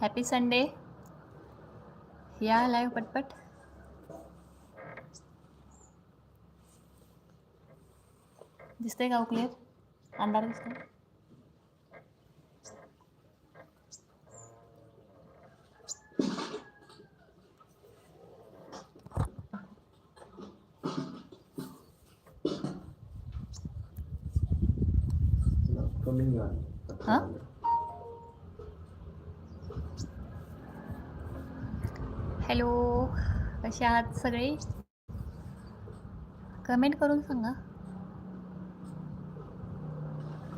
Happy Sunday या live पटपट दिसतंय का क्लिअर अंधार दिसतोय कमी झालं हा? हॅलो कसे आहात सगळे कमेंट करून सांगा.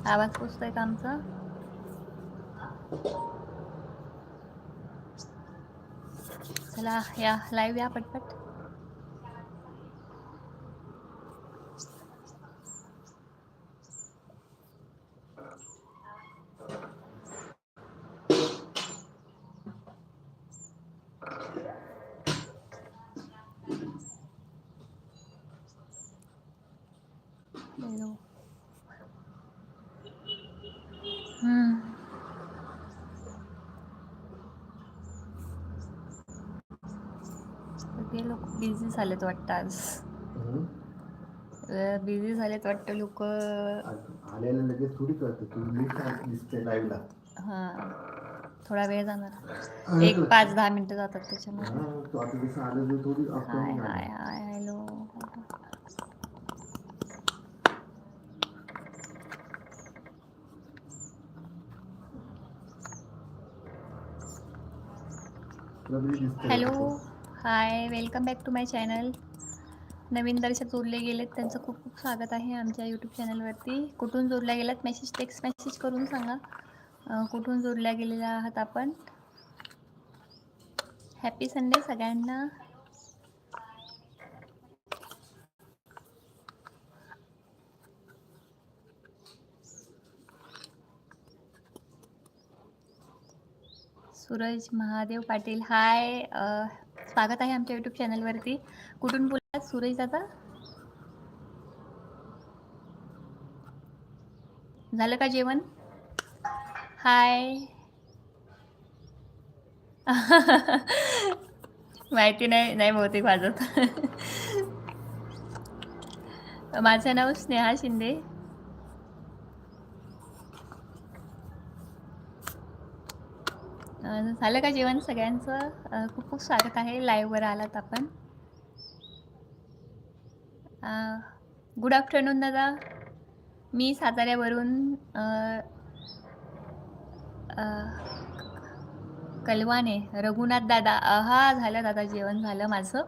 आवाज पोचतोय का आमचा? चला या लाईव्ह या पटपट हॅलो हम्म. सगळे लोक बिझी झालेत वाटतं आज. बिझी झालेत वाटतं लोक. लगेच थोडी काय दिसते लाईव्हला हा. थोडा वेळ जाणार. एक पाच दहा मिनिटं जातात त्याच्यामध्ये तो hi hello. Hello. Hi welcome back to my channel नवीन दर्शक जोडले गेलेत त्यांचं खूप खूप स्वागत आहे आमच्या यूट्यूब चॅनलवरती कुठून जोडल्या गेलात मेसेज टेक्स्ट मेसेज करून सांगा. कुठून जोडल्या गेलेल्या आहात आपण? हॅपी संडे सगळ्यांना. सूरज महादेव पाटील. हाय स्वागत आहे आमच्या यूट्यूब चॅनलवरती कुठून बोलतात सूरज दादा? झालं का जेवण? हाय. माहिती नाही नाही बहुतेक वाजत. माझं नाव स्नेहा शिंदे. झालं का जेवण सगळ्यांचं? खूप खूप स्वागत आहे. लाईव्हवर आलात आपण. गुड आफ्टरनून दादा. मी साताऱ्यावरून कलवाने रघुनाथ दादा. हा झालं दादा जेवण झालं माझं.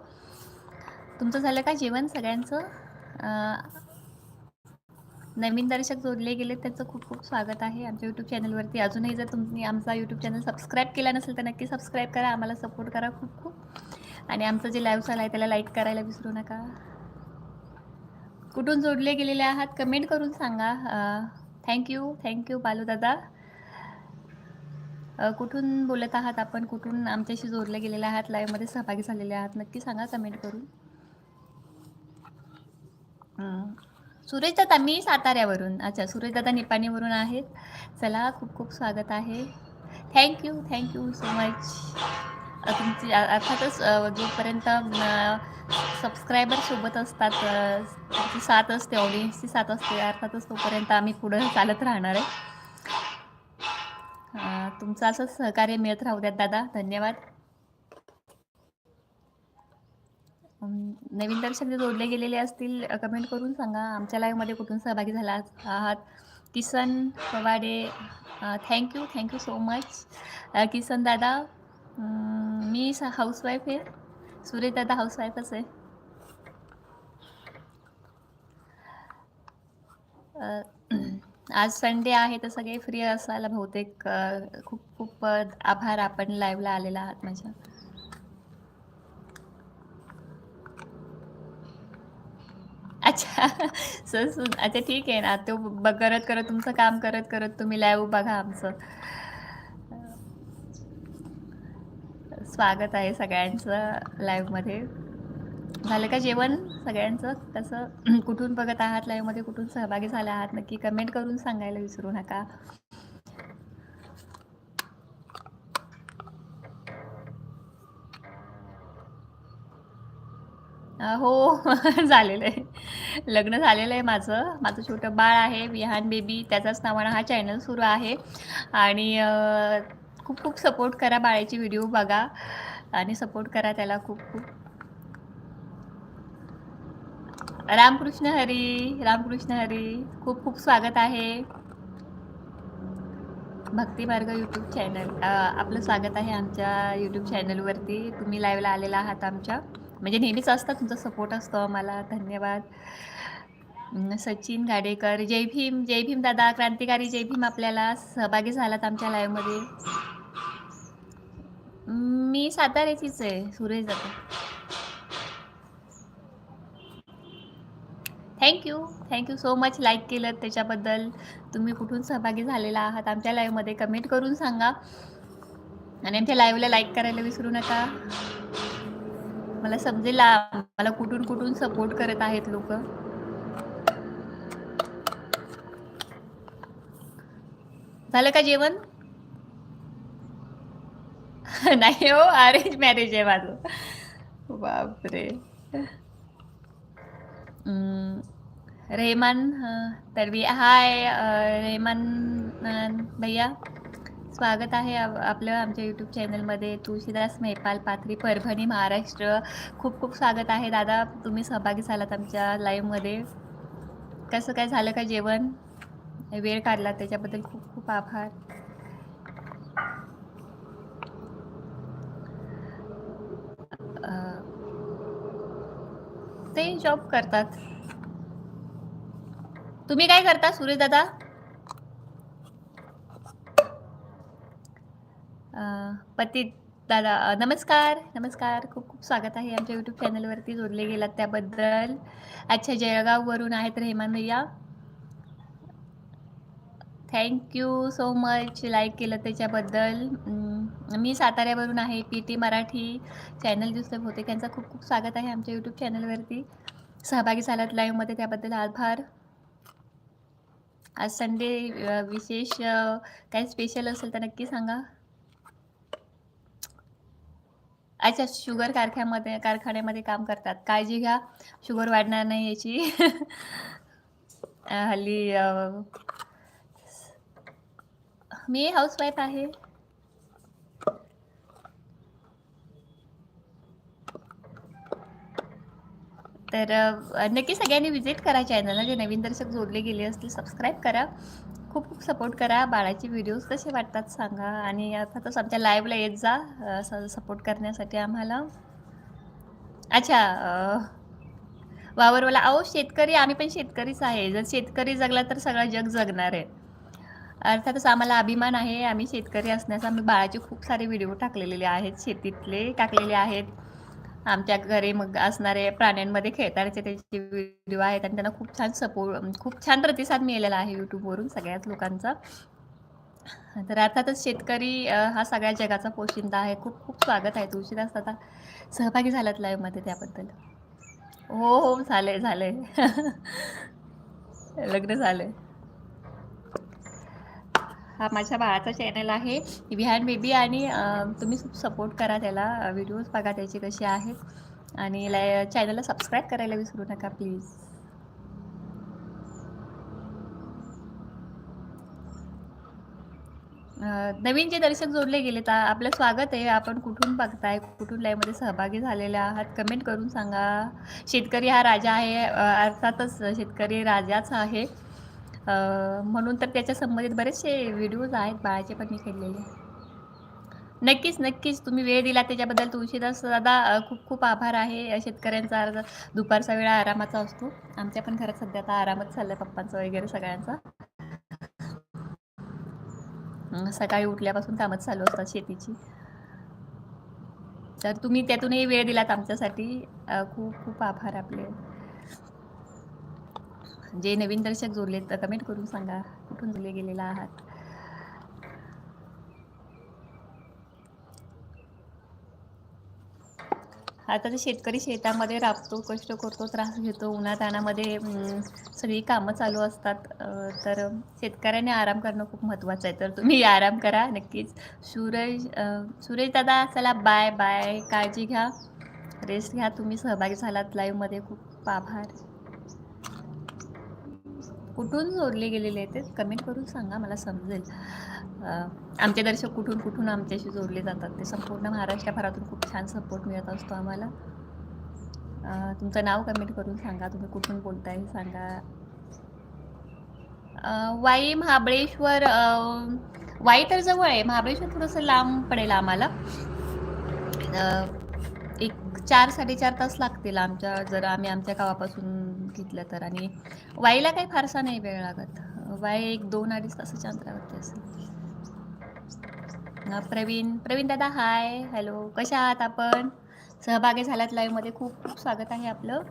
तुमचं झालं का जेवण सगळ्यांचं? नवीन दर्शक जोडले गेले त्याचं खूप खूप स्वागत आहे आमच्या यूट्यूब चॅनलवरती अजूनही जर तुम्ही आमचा यूट्यूब चॅनल सबस्क्राईब केला नसेल तर नक्की सबस्क्राईब करा. आम्हाला सपोर्ट करा खूप खूप. आणि आमचं जे लाईव्ह चालू आहे त्याला लाईक करायला विसरू नका. कुठून जोडले गेलेले आहात कमेंट करून सांगा. थँक्यू थँक्यू बालूदादा. कुठून बोलत आहात आपण? कुठून आमच्याशी जोडले गेलेले आहात? लाईव्हमध्ये सहभागी झालेले आहात? नक्की सांगा कमेंट करून. सुरेशदादा सुरेश दादा मी साताऱ्यावरून अच्छा सुरेश दादा निपाणीवरून आहेत. चला खूप खूप स्वागत आहे. थँक्यू थँक्यू सो मच तुमची अर्थातच जोपर्यंत सबस्क्रायबर सोबत असतात तुमची साथ असते ऑडियन्सची साथ असते अर्थातच तोपर्यंत आम्ही पुढं चालत राहणार आहे. तुमचं असंच सहकार्य मिळत राहू द्यात दादा. धन्यवाद. नवीन दर्शक जे जोडले गेलेले असतील कमेंट करून सांगा. आमच्या लाईव्हमध्ये कुठून सहभागी झाला आहात? Kisan Pawade thank you thank you so much Kisan दादा मी हाऊसवाईफ आहे. सुरेश दादा हाऊसवाईफच आहे. आज संडे आहे तर सगळे फ्री असायला बहुतेक खूप खूप आभार आपण लाईव्हला आलेला आहात माझ्या. अच्छा. सर अच्छा ठीक आहे ना. तो करत करत तुमचं काम करत करत तुम्ही लाईव बघा आमचं. स्वागत आहे सगळ्यांचं लाईव्हमध्ये झालं का जेवण सगळ्यांचं? कसं कुठून बघत आहात लाईव्हमध्ये कुठून सहभागी झाला आहात? नक्की कमेंट करून सांगायला विसरू नका. हो झालेलं आहे. लग्न झालेलं आहे माझं. माझं छोटं बाळ आहे विहान बेबी त्याचाच नावानं हा चॅनल सुरू आहे. आणि खूप खूप सपोर्ट करा बाळाची व्हिडिओ बघा. आणि सपोर्ट करा त्याला खूप खूप. रामकृष्ण हरी रामकृष्ण हरी खूप खूप स्वागत आहे. भक्ती मार्ग यूट्यूब चॅनल आपलं स्वागत आहे आमच्या यूट्यूब चॅनलवरती तुम्ही लाईव्हला आलेला आहात आमच्या. म्हणजे नेहमीच असतं तुमचा सपोर्ट असतो. आम्हाला धन्यवाद. सचिन गाडेकर जय भीम जय भीम दादा क्रांतिकारी जय भीम आपल्याला सहभागी झालात आमच्या लाईव्हमध्ये मी साताऱ्याचीच आहे सुरेश दादा thank you thank you so much like केलं त्याच्याबद्दल. तुम्ही कुठून सहभागी झालेला आहात आमच्या लाईव्हमध्ये कमेंट करून सांगा. आणि आमच्या लाईव्हला लाईक करायला विसरू नका. मला समजेल मला कुठून कुठून सपोर्ट करत आहेत लोक. झालं का जेवण? नाही हो अरेंज मॅरेज आहे माझं. बापरे. रेहमान तडवी हाय रेहमान भैया. स्वागत आहे आपलं आमच्या यूट्यूब चॅनलमध्ये तुळशीदास मेपाल पाथरी परभणी महाराष्ट्र. खूप खूप स्वागत आहे. दादा तुम्ही सहभागी झालात आमच्या लाईव्हमध्ये कसं काय झालं का जेवण? वेळ काढला त्याच्याबद्दल खूप खूप आभार. ते जॉब करतात. तुम्ही काय करता सुरेश दादा? पतित दादा नमस्कार. नमस्कार. खूप खूप स्वागत आहे आमच्या यूट्यूब चॅनलवरती जोडले गेलात त्याबद्दल. अच्छा जळगाववरून आहेत रेहमान भैया. थँक्यू सो मच लाईक केलं त्याच्याबद्दल. मी साताऱ्यावरून आहे. पी टी मराठी चॅनल दिसलं होते त्यांचा खूप खूप स्वागत आहे आमच्या यूट्यूब चॅनलवरती सहभागी झालात लाईव्हमध्ये त्याबद्दल आभार. आज संडे विशेष काय काही स्पेशल असेल तर नक्की सांगा. अच्छा शुगर कारखान्यामध्ये कारखान्यामध्ये काम करतात. काळजी घ्या. शुगर वाढणार नाही याची. हल्ली मी मी हाऊसवाईफ आहे. तर नक्की सगळ्यांनी विजिट करा चॅनलला जे नवीन दर्शक जोडले गेले असतील सबस्क्राईब करा. खूप खूप सपोर्ट करा. बाळाचे व्हिडिओज कसे वाटतात सांगा. आणि अर्थातच आमच्या लाईव्हला येत जा. सपोर्ट करण्यासाठी आम्हाला. अच्छा वावरवाला अहो शेतकरी आम्ही पण शेतकरीच आहे. जर शेतकरी जगला तर सगळं जग जगणार आहे. अर्थातच आम्हाला अभिमान आहे. आम्ही शेतकरी असण्याचा. आम्ही बाळाचे खूप सारे व्हिडिओ टाकलेले आहेत. शेतीतले टाकलेले आहेत. आमच्या घरी मग असणारे प्राण्यांमध्ये खेळतानाचे त्याचे व्हिडिओ आहेत आणि त्यांना खूप छान सपोर्ट खूप छान प्रतिसाद मिळालेला आहे यूट्यूबवरून सगळ्याच लोकांचा. तर अर्थातच शेतकरी हा सगळ्या जगाचा पोशिंदा आहे. खूप खूप स्वागत आहे तुळशीदास आता सहभागी झालात लाईव्हमध्ये त्याबद्दल. हो हो चालेल झालं आहे लग्न झालं आहे हा माझ्या बाळाचा चॅनल आहे. विहान बेबी आणि तुम्ही खूप सपोर्ट करा त्याला. व्हिडिओज बघा त्याचे कसे आहेत. आणि लाय चॅनलला सबस्क्राईब करायला विसरू नका प्लीज नवीन जे दर्शक जोडले गेले तर आपलं स्वागत आहे. आपण कुठून बघताय? कुठून लाईव्हमध्ये सहभागी झालेले आहात? कमेंट करून सांगा. शेतकरी हा राजा आहे. अर्थातच शेतकरी राजाच आहे. म्हणून तर त्याच्या संबंधित बरेचसे व्हिडिओज आहेत बाळाचे पण मी केलेले. नक्कीच नक्कीच. तुम्ही वेळ दिला त्याच्याबद्दल तुळशीदास दादा खूप खूप आभार आहे. शेतकऱ्यांचा अर्ज दुपारचा वेळा आरामाचा असतो. आमच्या पण घरात सध्या आता आरामच चाललाय पप्पांचा वगैरे सगळ्यांचा. सकाळी उठल्यापासून कामच चालू असतात शेतीची. तर तुम्ही त्यातूनही वेळ दिलात आमच्यासाठी. खूप खूप आभार आपले. जे नवीन दर्शक जोडले तर कमेंट करून सांगा. कुठून जोडले गेलेला आहात? आता तर शेतकरी शेतामध्ये राबतो कष्ट करतो त्रास घेतो उन्हातानामध्ये सगळी कामं चालू असतात तर शेतकऱ्याने आराम करणं खूप महत्त्वाचं आहे. तर तुम्ही आराम करा नक्कीच. सूरज सूरज सुरेश दादा चला बाय बाय काळजी घ्या. रेस्ट घ्या. तुम्ही सहभागी झालात लाईव्हमध्ये खूप आभार. कुठून जोडले गेलेले आहेत ते कमेंट करून सांगा मला समजेल. आमचे दर्शक कुठून कुठून आमच्याशी जोडले जातात ते संपूर्ण महाराष्ट्रभरातून खूप छान सपोर्ट मिळत असतो आम्हाला. तुमचं नाव कमेंट करून सांगा तुम्ही कुठून बोलताय हे सांगा वाई महाबळेश्वर वाई तर जवळ आहे महाबळेश्वर थोडंसं लांब पडेल आम्हाला. चार साडेचार तास लागतील आमच्या जर आम्ही आमच्या गावापासून घेतलं तर. आणि वाईला काही फारसा नाही वेळ लागत. वाई एक दोन अडीच तासाच्या अंतरावरती असेल प्रवीण प्रवीण दादा हाय हॅलो कशा आहात आपण? सहभागी झाल्यात लाईव्हमध्ये खूप खूप स्वागत आहे आपलं.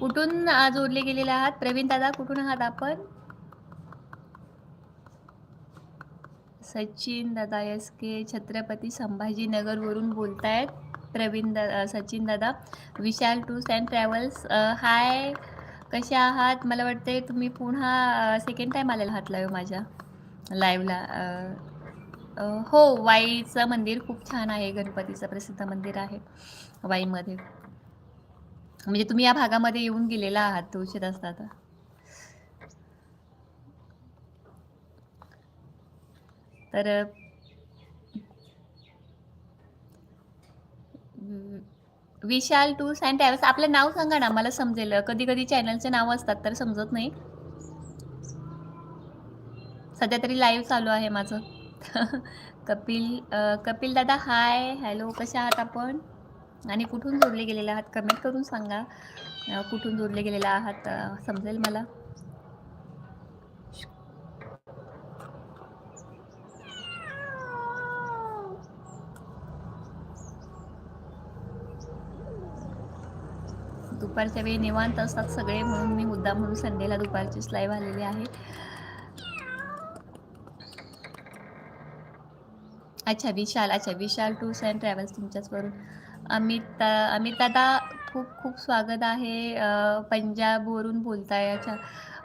कुठून जोडले गेलेले आहात? प्रवीण दादा कुठून आहात आपण? सचिन दादा एस के छत्रपती संभाजीनगरवरून बोलत आहेत प्रवीण दा सचिन दादा. Vishal tours and travels hi. कसे आहात? मला वाटते तुम्ही पुन्हा सेकंड टाईम आलेला आहात लाईव्ह माझ्या. लाईव्हला हो वाईचं मंदिर खूप छान आहे. गणपतीचं प्रसिद्ध मंदिर आहे वाईमध्ये. म्हणजे तुम्ही या भागामध्ये येऊन गेलेला आहात तुळशीत असता तर विशाल टूर्स अँड ट्रॅव्हल्स आपलं नाव सांगा ना मला समजेल. कधी कधी चॅनलचे नाव असतात तर समजत नाही. सध्या तरी लाईव्ह चालू आहे माझं. कपिल कपिल दादा हाय हॅलो कशा आहात आपण? आणि कुठून जोडले गेलेले आहात? कमेंट करून सांगा. कुठून जोडले गेलेला आहात? समजेल मला. दुपारच्या वेळी निवांत असतात सगळे म्हणून मी मुद्दा म्हणून संडेला दुपारचीच लाईव्ह आलेली आहे. अच्छा विशाल अच्छा विशाल टूर्स अँड ट्रॅव्हल्स तुमच्याचवरून. अमिता अमित दादा खूप खूप स्वागत आहे पंजाबवरून बोलताय अच्छा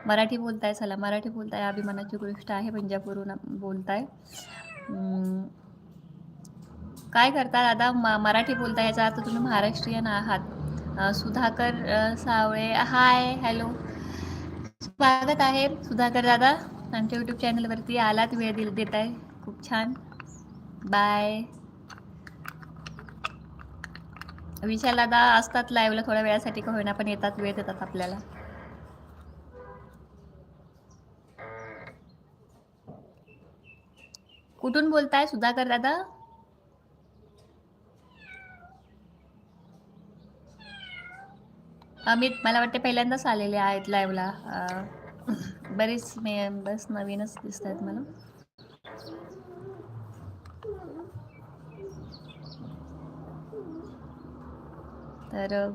मराठी बोलताय चला मराठी बोलताय अभिमानाची गोष्ट आहे पंजाबवरून बोलताय. काय करता दादा? म मराठी बोलताय याचा अर्थ तुम्ही महाराष्ट्रीयन आहात. सुधाकर सावळे. हाय हॅलो स्वागत आहे सुधाकर दादा. आमच्या यूट्यूब चॅनलवरती आलात वेळ दिल देत आहे खूप छान. बाय विशाल दादा असतात लाईव्हला थोड्या वेळासाठी का होईना पण येतात वेळ देतात आपल्याला. कुठून बोलताय सुधाकर दादा? अमित मला वाटते पहिल्यांदाच आलेले आहेत लाईव्हला बरेच मेंबर्स नवीनच दिसत आहेत मला. तर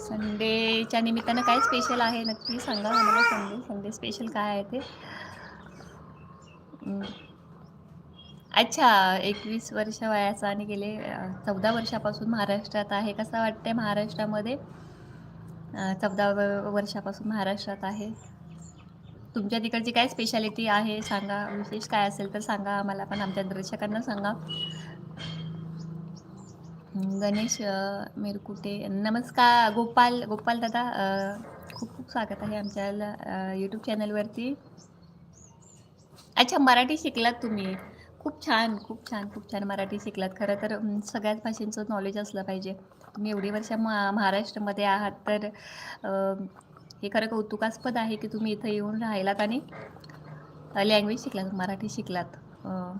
संडेच्या निमित्तानं काय स्पेशल आहे नक्की सांगा मला संडे संडे स्पेशल काय आहे ते? अच्छा एकवीस वर्ष वयाचा आणि गेले चौदा वर्षापासून महाराष्ट्रात आहे. कसं वाटतंय महाराष्ट्रामध्ये? चौदा वर्षापासून महाराष्ट्रात आहे. तुमच्या तिकडची काय स्पेशालिटी आहे? सांगा. विशेष काय असेल तर सांगा आम्हाला पण. आमच्या दर्शकांना सांगा. गणेश मेरकुटे. नमस्कार. गोपाल गोपाल दादा खूप खूप स्वागत आहे आमच्या यूट्यूब चॅनलवरती अच्छा मराठी शिकलात तुम्ही. खूप छान खूप छान खूप छान मराठी शिकलात. खरं तर सगळ्याच भाषेंचं नॉलेज असलं पाहिजे. तुम्ही एवढी वर्ष मा महाराष्ट्रामध्ये आहात तर हे खरं कौतुकास्पद आहे की तुम्ही इथं येऊन राहिलात आणि लँग्वेज शिकलात मराठी शिकलात.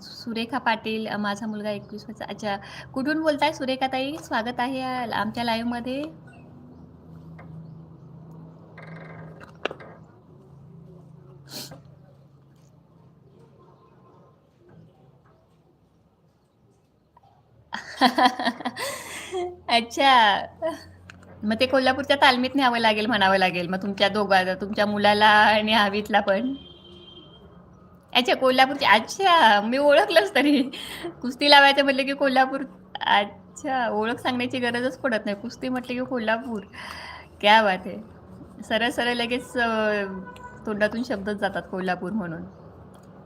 सुरेखा पाटील माझा मुलगा एकवीस वर्ष अच्छा कुठून बोलताय सुरेखा ताई स्वागत आहे आमच्या लाईव्हमध्ये अच्छा. मग ते कोल्हापूरच्या तालमीत न्यावं लागेल म्हणावं लागेल. मग तुमच्या दोघा तुमच्या मुलाला आणि हवीतला पण. अच्छा कोल्हापूरची अच्छा मी ओळखलंच तरी. कुस्ती लावायचं म्हटलं की कोल्हापूर अच्छा ओळख सांगण्याची गरजच पडत नाही. कुस्ती म्हटलं की कोल्हापूर. क्या बात आहे. सरळ सरळ लगेच तोंडातून शब्दच जातात कोल्हापूर म्हणून.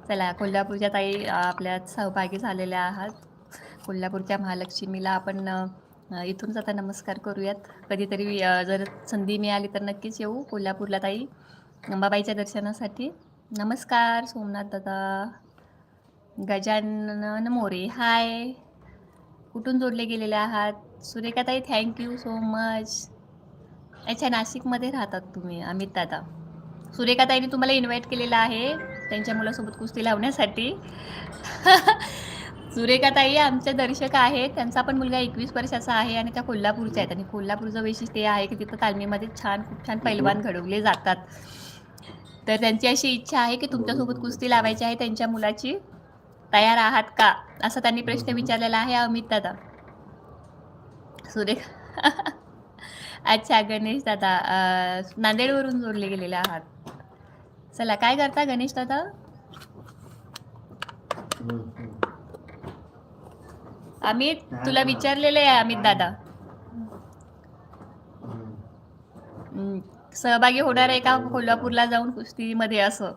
चला कोल्हापूरच्या ताई आपल्यात सहभागी झालेल्या आहात. कोल्हापूरच्या महालक्ष्मीला आपण इथूनच आता नमस्कार करूयात. कधीतरी जर संधी मिळाली तर नक्कीच येऊ. कोल्हापूरला ताई अंबाबाईच्या दर्शनासाठी. नमस्कार सोमनाथ दादा. गजानन मोरे हाय. कुठून जोडले गेलेले आहात? सुरेखाताई थँक्यू सो मच अच्छा नाशिकमध्ये राहतात तुम्ही अमित दादा. सुरेखाताईने तुम्हाला इन्व्हाइट केलेलं आहे त्यांच्या मुलासोबत कुस्ती लावण्यासाठी. सुरेखाताई आमच्या दर्शक आहेत. त्यांचा पण मुलगा एकवीस वर्षाचा आहे आणि त्या कोल्हापूरच्या आहेत. आणि कोल्हापूरचं वैशिष्ट्य हे आहे की तिथं तालमीमध्ये छान खूप छान पैलवान घडवले जातात. तर त्यांची अशी इच्छा आहे की तुमच्यासोबत कुस्ती लावायची आहे त्यांच्या मुलाची. तयार आहात का? असा त्यांनी प्रश्न विचारलेला आहे अमित दादा. सुरेख अच्छा गणेश दादा. नांदेडवरून जोडले गेलेले आहात. चला काय करता गणेश दादा. अमित तुला विचारलेले आहे अमित दादा. सहभागी होणार आहे का कोल्हापूरला जाऊन कुस्तीमध्ये असं?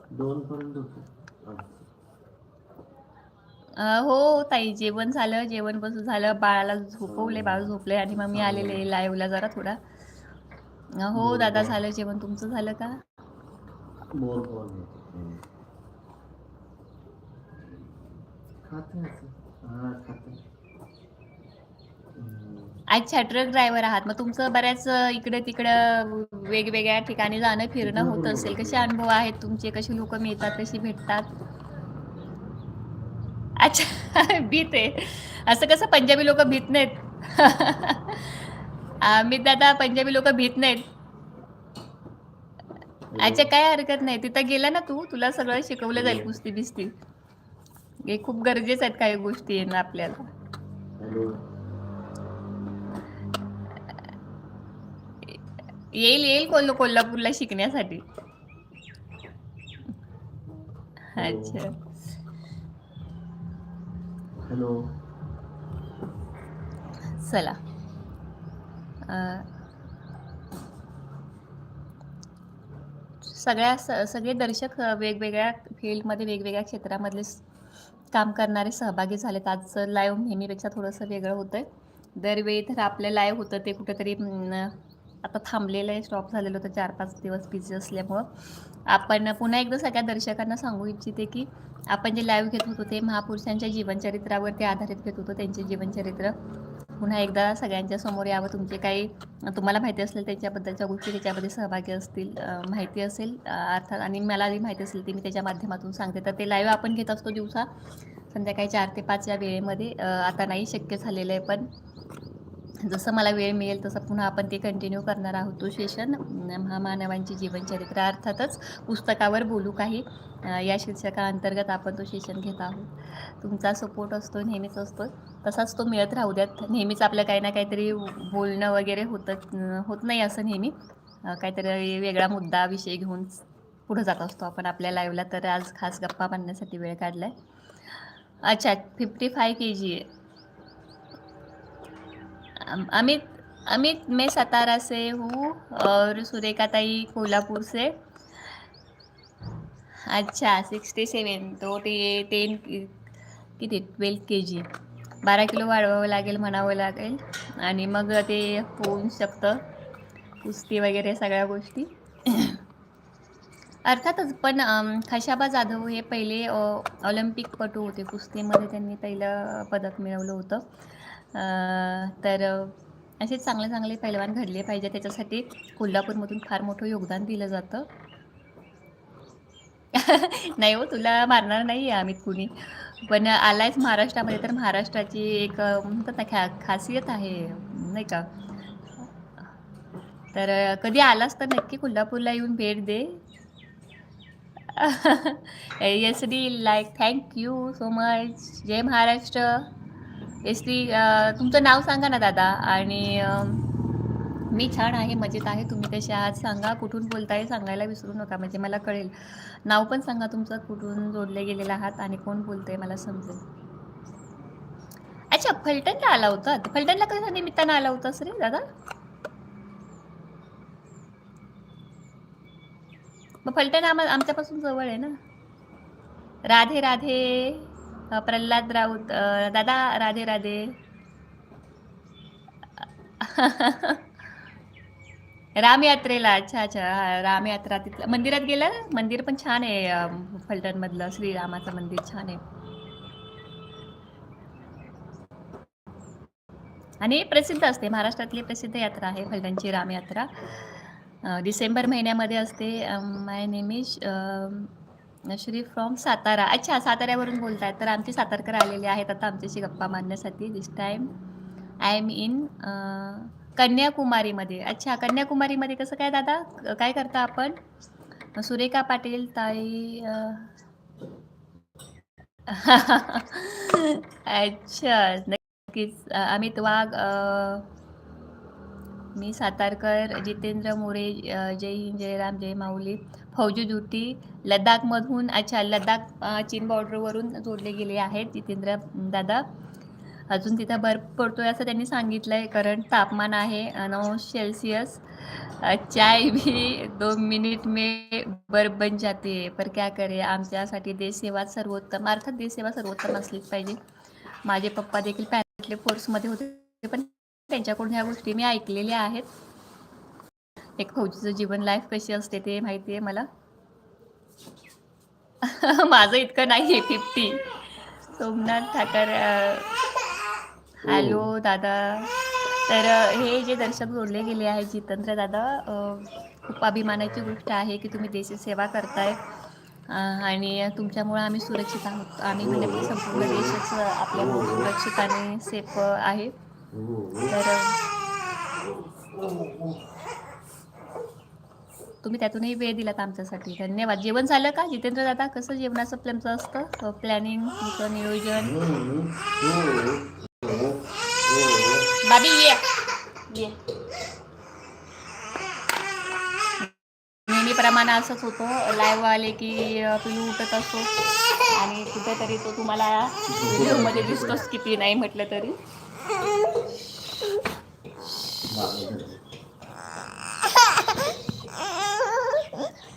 हो ताई जेवण झालं जेवण बसून झालं. बाळाला झोपवले बाळ झोपले आणि मग मी आलेले लाईव्हला जरा थोडा. हो दादा झालं जेवण. तुमचं झालं का. खाते. अच्छा ट्रक ड्रायव्हर आहात. मग तुमचं बऱ्याच इकडे तिकडं वेगवेगळ्या ठिकाणी जाणं फिरणं होत असेल. कसे अनुभव आहेत तुमचे? कशी लोक मिळतात? कशी भेटतात? अच्छा भीत आहे. असं कसं पंजाबी लोक भीत नाहीत? मी दादा पंजाबी लोक भीत नाहीत. अच्छा काय हरकत नाही. तिथं गेला ना तू? तुला सगळं शिकवलं जाईल कुस्ती बिस्ती हे खूप गरजेचं आहेत काही गोष्टी येणं आपल्याला. येईल येईल कोल्हा कोल्हापूरला शिकण्यासाठी. अच्छा. हॅलो. चला. सगळ्या सगळे दर्शक वेगवेगळ्या फील्डमध्ये वेगवेगळ्या क्षेत्रामधले काम करणारे सहभागी झालेत. आजचं लाईव्ह नेहमीपेक्षा थोडंसं वेगळं होतं दरवेळी तर आपलं लाईव्ह होतं ते कुठंतरी आता थांबलेलं आहे स्टॉप झालेलं होतं चार पाच दिवस बिझी असल्यामुळं. आपण पुन्हा एकदा सगळ्या दर्शकांना सांगू इच्छिते की आपण जे लाईव्ह घेत होतो ते महापुरुषांच्या जीवनचरित्रावरती आधारित घेत होतो त्यांचे जीवनचरित्र. पुन्हा एकदा सगळ्यांच्या समोर यावं तुमचे काही तुम्हाला माहिती असेल त्यांच्याबद्दलच्या गोष्टी त्याच्यामध्ये सहभागी असतील माहिती असेल अर्थात आणि मला जी माहिती असेल ती मी त्याच्या माध्यमातून सांगते. तर ते लाईव्ह आपण घेत असतो दिवसा संध्याकाळी चार ते पाच या वेळेमध्ये आता नाही शक्य झालेलं आहे पण जसं मला वेळ मिळेल तसं पुन्हा आपण ते कंटिन्यू करणार आहोत तो सेशन महामानवांची जीवनचरित्र अर्थातच पुस्तकावर बोलू काही. या शीर्षकाअंतर्गत आपण तो सेशन घेत आहोत. तुमचा सपोर्ट असतो नेहमीच असतो. तसाच तो मिळत राहू द्यात. नेहमीच आपलं काही ना काहीतरी बोलणं वगैरे होतं होत नाही असं नेहमी. काहीतरी वेगळा मुद्दा विषय घेऊन पुढं जात असतो आपण आपल्या लाईव्हला तर आज खास गप्पा बांधण्यासाठी वेळ काढला आहे अच्छा फिफ्टी फाय के जी आहे अमित अमित मैं सतारा से हूँ और सुरेखा ताई कोल्हापुर से। अच्छा सिक्स्टी सेवन तो ते टेन किती ट्वेल्व के जी बारा किलो वाढवावं लागेल म्हणावं लागेल. आणि मग ते होऊ शकतं. कुस्ती वगैरे सगळ्या गोष्टी. अर्थातच पण खशाबा जाधव हे पहिले ऑलिम्पिकपटू होते. कुस्तीमध्ये त्यांनी पहिलं पदक मिळवलं होतं. तर असे चांगले चांगले पैलवान घडले पाहिजे. त्याच्यासाठी कोल्हापूरमधून फार मोठं योगदान दिलं जातं. नाही हो तुला मारणार नाही आहे अमित कुणी. पण आलायच महाराष्ट्रामध्ये तर महाराष्ट्राची एक म्हणतात ना खा खासियत आहे नाही का? तर कधी आलास तर नक्की कोल्हापूरला येऊन भेट दे. S D like thank you so much Jai Maharashtra. S T तुमचं नाव सांगा ना दादा. आणि मी छान आहे मजेत आहे. तुम्ही कसे आहात सांगा. कुठून बोलताय सांगायला विसरू नका म्हणजे मला कळेल. नाव पण सांगा तुमचं कुठून जोडले गेलेलं आहात आणि कोण बोलतंय मला समजेल. अच्छा फलटणला आला होता. फलटणला कशा निमित्तानं आला होतास रे दादा? मग फलटण आम्हाला आमच्यापासून जवळ आहे ना? राधे राधे. प्रल्हाद राऊत दादा राधे राधे. रामयात्रेला अच्छा अच्छा रामयात्रा तिथलं. मंदिरात गेलं? मंदिर पण छान आहे फलटणमधलं श्रीरामाचं मंदिर छान आहे. आणि प्रसिद्ध असते महाराष्ट्रातली प्रसिद्ध यात्रा आहे फलटणची रामयात्रा. डिसेंबर महिन्यामध्ये असते my name is Shri from Satara. अच्छा साताऱ्यावरून बोलतायत तर आमचे सातारकर आलेले आहेत आता आमच्याशी गप्पा मारण्यासाठी this time I am in कन्याकुमारीमध्ये. अच्छा कन्याकुमारीमध्ये कसं काय दादा? काय करता आपण? सुरेखा पाटील ताई अच्छा नक्कीच. अमित वाघ मी सातारकर जितेंद्र मोरे जय हिंद जय राम जय माऊली फौजी ड्युटी लडाखमधून अच्छा लडाख चीन बॉर्डरवरून जोडले गेले आहेत जितेंद्र दादा. अजून तिथं बर्फ पडतोय असं त्यांनी सांगितलं आहे करंट तापमान आहे नऊ सेल्सियस चाय भी दो मिनिट में बर्फ बन जाते पर क्या करे आमच्यासाठी देशसेवा सर्वोत्तम अर्थात देशसेवा सर्वोत्तम असलीच पाहिजे. माझे पप्पा देखील पॅरेंटले फोर्समध्ये होते पण त्यांच्याकडून ह्या गोष्टी मी ऐकलेल्या आहेत. एक फौजीचं जीवन लाईफ कशी असते ते माहिती आहे मला. माझं इतकं नाही आहे फिफ्टी सोमनाथ ठाकर हॅलो दादा. तर हे जे दर्शक जोडले गेले आहेत जितेंद्र दादा खूप अभिमानाची गोष्ट आहे की तुम्ही देशसेवा करताय. अ, आणि तुमच्यामुळं आम्ही सुरक्षित आहोत. आम्ही म्हणजे की संपूर्ण देशच आपल्यामुळे सुरक्षित आणि सेफ आहे. तुम्ही त्यातूनही वेळ दिलात आमच्यासाठी. धन्यवाद. जेवण झालं का जितेंद्र दादा? कसं जेवणाचं प्लॅनचं असतं? प्लॅनिंग नियोजन? बाबी ये. नेहमीप्रमाणे असंच होतं. लाईव्ह आले की पिलू उठत असतो. आणि कुठेतरी तो तुम्हाला व्हिडिओमध्ये दिसतोच किती नाही म्हटलं तरी.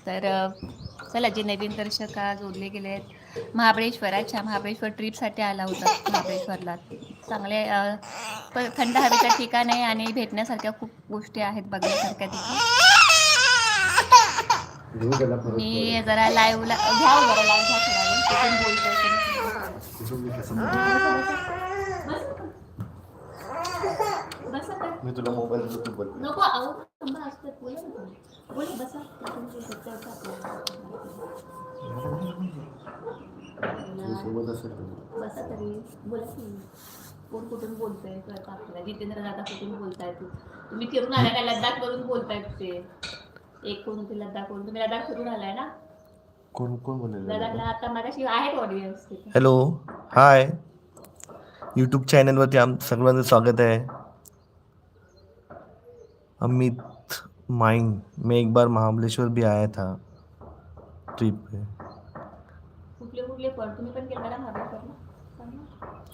तर चला जे नवीन दर्शक जोडले गेले आहेत महाबळेश्वर अच्छा महाबळेश्वर ट्रिपसाठी आला होता महाबळेश्वरला. चांगले प- थंड हवेचं ठिकाण आहे आणि भेटण्यासारख्या खूप गोष्टी आहेत बघण्यासारख्या तिथे. मी जरा लाईव्हला घ्या हो जरा लाईव्ह घ्या थोडा मी तुला मोबाईल देतो तू बोल. नको आहो थांबा, असतात. बोला ना तुम्ही. बोला बसा. तिथून बोलतोय, त्याचं आपलं. तू सोबत असेल बसा तरी. बोला की. कोण कुठून बोलतंय? कळतं आपल्याला जितेंद्र दादा कुठून बोलताय तू तुम्ही फिरून आलाय का? लद्दाख वरून बोलताय ते. एक कोण होते लद्दाख वरून? तुम्ही लद्दाख फिरून आलाय ना? कोण कोण बोलेल लद्दाखला आता आहेत ऑडियन्स हॅलो हाय यूट्यूब चॅनलवरती आम सगळ्यांचं स्वागत है अमित माइंड मैं एक बार महाबलेश्वर भी आया था ट्रिप पे.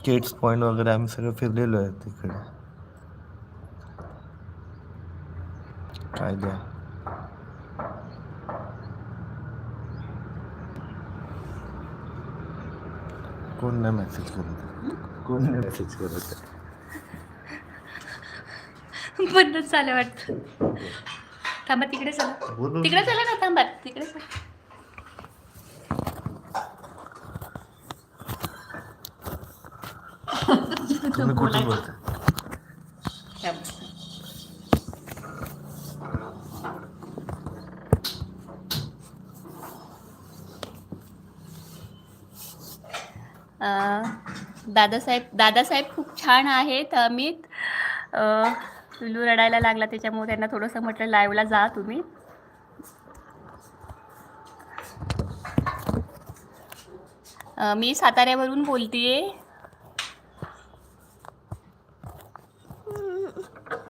केट्स पॉईंट वगैरे आम्ही सगळं फिरलेलो आहे तिकडे काय द्या कोण नाही मेसेज करत कोण नाही मेसेज करत बंदच झालं वाटतं. थांबा तिकडे चला. तिकडे चला ना थांबा. तिकडे चला. तुम्ही बोलता दादासाहेब दादासाहेब खूप छान आहेत अमित. अं, रडायला लागला त्याच्यामुळे त्यांना थोडंसं म्हटलं लाईव्हला जा तुम्ही. मी साताऱ्यावरून बोलतीये.